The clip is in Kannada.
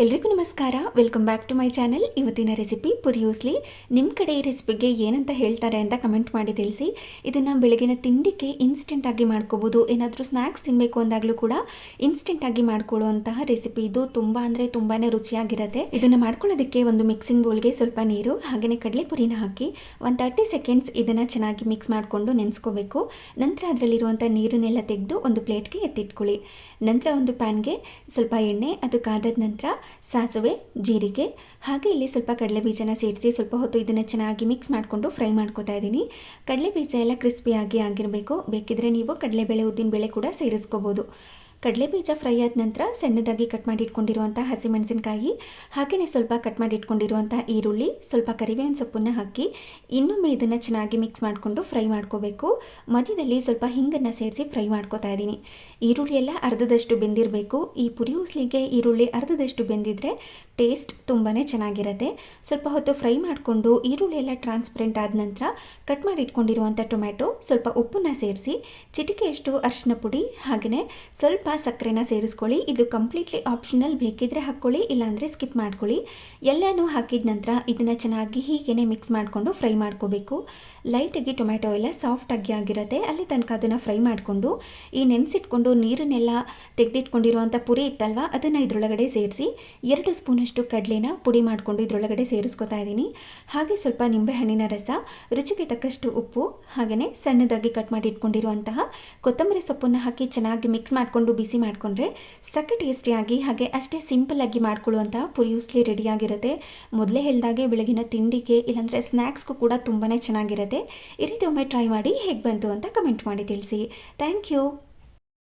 ಎಲ್ರಿಗೂ ನಮಸ್ಕಾರ. Welcome back to my channel ಇವತ್ತಿನ ರೆಸಿಪಿ ಪುರಿಯೂಸ್ಲಿ. ನಿಮ್ಮ ಕಡೆ ಈ ರೆಸಿಪಿಗೆ ಏನಂತ ಹೇಳ್ತಾರೆ ಅಂತ ಕಮೆಂಟ್ ಮಾಡಿ ತಿಳಿಸಿ. ಇದನ್ನು ಬೆಳಗಿನ ತಿಂಡಿಗೆ ಇನ್ಸ್ಟೆಂಟಾಗಿ ಮಾಡ್ಕೋಬೋದು. ಏನಾದರೂ ಸ್ನ್ಯಾಕ್ಸ್ ತಿನ್ನಬೇಕು ಅಂದಾಗಲೂ ಕೂಡ ಇನ್ಸ್ಟೆಂಟಾಗಿ ಮಾಡ್ಕೊಳ್ಳುವಂತಹ ರೆಸಿಪಿ ಇದು ತುಂಬ ಅಂದರೆ ತುಂಬಾ ರುಚಿಯಾಗಿರುತ್ತೆ. ಇದನ್ನು ಮಾಡ್ಕೊಳ್ಳೋದಕ್ಕೆ ಒಂದು ಮಿಕ್ಸಿಂಗ್ ಬೌಲ್ಗೆ ಸ್ವಲ್ಪ ನೀರು ಹಾಗೆಯೇ ಕಡಲೆಪುರಿನ ಹಾಕಿ ಒಂದು ತರ್ಟಿ ಸೆಕೆಂಡ್ಸ್ ಇದನ್ನು ಚೆನ್ನಾಗಿ ಮಿಕ್ಸ್ ಮಾಡಿಕೊಂಡು ನೆನೆಸ್ಕೋಬೇಕು. ನಂತರ ಅದರಲ್ಲಿರುವಂಥ ನೀರನ್ನೆಲ್ಲ ತೆಗೆದು ಒಂದು ಪ್ಲೇಟ್ಗೆ ಎತ್ತಿಟ್ಕೊಳ್ಳಿ. ನಂತರ ಒಂದು ಪ್ಯಾನ್ಗೆ ಸ್ವಲ್ಪ ಎಣ್ಣೆ, ಅದು ಕಾದಾದ ನಂತರ ಸಾಸಿವೆ, ಜೀರಿಗೆ, ಹಾಗೆ ಇಲ್ಲಿ ಸ್ವಲ್ಪ ಕಡಲೆ ಬೀಜನ ಸೇರಿಸಿ ಸ್ವಲ್ಪ ಹೊತ್ತು ಇದನ್ನು ಚೆನ್ನಾಗಿ ಮಿಕ್ಸ್ ಮಾಡಿಕೊಂಡು ಫ್ರೈ ಮಾಡ್ಕೋತಾ ಇದ್ದೀನಿ. ಕಡಲೆ ಬೀಜ ಎಲ್ಲ ಕ್ರಿಸ್ಪಿಯಾಗಿ ಆಗಿರಬೇಕು. ಬೇಕಿದ್ರೆ ನೀವು ಕಡಲೆಬೇಳೆ, ಉದ್ದಿನಬೇಳೆ ಕೂಡ ಸೇರಿಸ್ಕೋಬೋದು. ಕಡಲೆ ಬೀಜ ಫ್ರೈ ಆದ ನಂತರ ಸಣ್ಣದಾಗಿ ಕಟ್ ಮಾಡಿ ಇಟ್ಕೊಂಡಿರುವಂಥ ಹಸಿಮೆಣಸಿನಕಾಯಿ ಹಾಗೆಯೇ ಸ್ವಲ್ಪ ಕಟ್ ಮಾಡಿ ಇಟ್ಕೊಂಡಿರುವಂಥ ಈರುಳ್ಳಿ, ಸ್ವಲ್ಪ ಕರಿಬೇವಿನ ಸೊಪ್ಪನ್ನು ಹಾಕಿ ಇನ್ನೊಮ್ಮೆ ಇದನ್ನು ಚೆನ್ನಾಗಿ ಮಿಕ್ಸ್ ಮಾಡಿಕೊಂಡು ಫ್ರೈ ಮಾಡ್ಕೋಬೇಕು. ಮಧ್ಯದಲ್ಲಿ ಸ್ವಲ್ಪ ಹಿಂಗನ್ನು ಸೇರಿಸಿ ಫ್ರೈ ಮಾಡ್ಕೋತಾ ಇದ್ದೀನಿ. ಈರುಳ್ಳಿ ಎಲ್ಲ ಅರ್ಧದಷ್ಟು ಬೆಂದಿರಬೇಕು. ಈ ಪುರಿ ಉಸ್ಲಿಗೆ ಈರುಳ್ಳಿ ಅರ್ಧದಷ್ಟು ಬೆಂದಿದ್ರೆ ಟೇಸ್ಟ್ ತುಂಬಾ ಚೆನ್ನಾಗಿರುತ್ತೆ. ಸ್ವಲ್ಪ ಹೊತ್ತು ಫ್ರೈ ಮಾಡಿಕೊಂಡು ಈರುಳ್ಳಿ ಎಲ್ಲ ಟ್ರಾನ್ಸ್ಪರೆಂಟ್ ಆದ ನಂತರ ಕಟ್ ಮಾಡಿ ಇಟ್ಕೊಂಡಿರುವಂಥ ಟೊಮ್ಯಾಟೊ ಸ್ವಲ್ಪ ಉಪ್ಪನ್ನು ಸೇರಿಸಿ, ಚಿಟಿಕೆಯಷ್ಟು ಅರಿಶಿನ ಪುಡಿ ಹಾಗೆಯೇ ಸ್ವಲ್ಪ ಸಕ್ಕರೆನ ಸೇರಿಸ್ಕೊಳ್ಳಿ. ಇದು ಕಂಪ್ಲೀಟ್ಲಿ ಆಪ್ಷನಲ್ ಬೇಕಿದ್ರೆ ಹಾಕ್ಕೊಳ್ಳಿ, ಇಲ್ಲಾಂದರೆ ಸ್ಕಿಪ್ ಮಾಡ್ಕೊಳ್ಳಿ. ಎಲ್ಲನೂ ಹಾಕಿದ ನಂತರ ಇದನ್ನು ಚೆನ್ನಾಗಿ ಹೀಗೇ ಮಿಕ್ಸ್ ಮಾಡಿಕೊಂಡು ಫ್ರೈ ಮಾಡ್ಕೋಬೇಕು. ಲೈಟಾಗಿ ಟೊಮ್ಯಾಟೊ ಎಲ್ಲ ಸಾಫ್ಟಾಗಿ ಆಗಿರುತ್ತೆ. ಅಲ್ಲಿ ತನಕ ಅದನ್ನು ಫ್ರೈ ಮಾಡಿಕೊಂಡು, ಈ ನೆನೆಸಿಟ್ಕೊಂಡು ನೀರನ್ನೆಲ್ಲ ತೆಗೆದಿಟ್ಕೊಂಡಿರುವಂಥ ಪುರಿ ಇತ್ತಲ್ವ, ಅದನ್ನು ಇದರೊಳಗಡೆ ಸೇರಿಸಿ ಎರಡು ಸ್ಪೂನಷ್ಟು ಕಡಲೆನ ಪುಡಿ ಮಾಡಿಕೊಂಡು ಇದರೊಳಗಡೆ ಸೇರಿಸ್ಕೊತಾ ಇದ್ದೀನಿ ಹಾಗೆ ಸ್ವಲ್ಪ ನಿಂಬೆಹಣ್ಣಿನ ರಸ, ರುಚಿಗೆ ತಕ್ಕಷ್ಟು ಉಪ್ಪು ಹಾಗೆಯೇ ಸಣ್ಣದಾಗಿ ಕಟ್ ಮಾಡಿ ಇಟ್ಕೊಂಡಿರುವಂತಹ ಕೊತ್ತಂಬರಿ ಸೊಪ್ಪನ್ನು ಹಾಕಿ ಚೆನ್ನಾಗಿ ಮಿಕ್ಸ್ ಮಾಡಿಕೊಂಡು ಬಿಸಿ ಮಾಡಿಕೊಂಡ್ರೆ ಸಕ್ಕ ಟೇಸ್ಟಿಯಾಗಿ ಹಾಗೆ ಅಷ್ಟೇ ಸಿಂಪಲ್ಲಾಗಿ ಮಾಡ್ಕೊಳ್ಳುವಂಥ ಪುರಿ ಉಸ್ಲಿ ರೆಡಿಯಾಗಿರುತ್ತೆ ಮೊದಲೇ ಹೇಳಿದಾಗೆ ಬೆಳಗಿನ ತಿಂಡಿಗೆ ಇಲ್ಲಾಂದರೆ ಸ್ನ್ಯಾಕ್ಸ್ಗೂ ಕೂಡ ತುಂಬಾ ಚೆನ್ನಾಗಿರುತ್ತೆ. ಈ ರೀತಿ ಒಮ್ಮೆ ಟ್ರೈ ಮಾಡಿ ಹೇಗೆ ಬಂತು ಅಂತ ಕಮೆಂಟ್ ಮಾಡಿ ತಿಳಿಸಿ. Thank you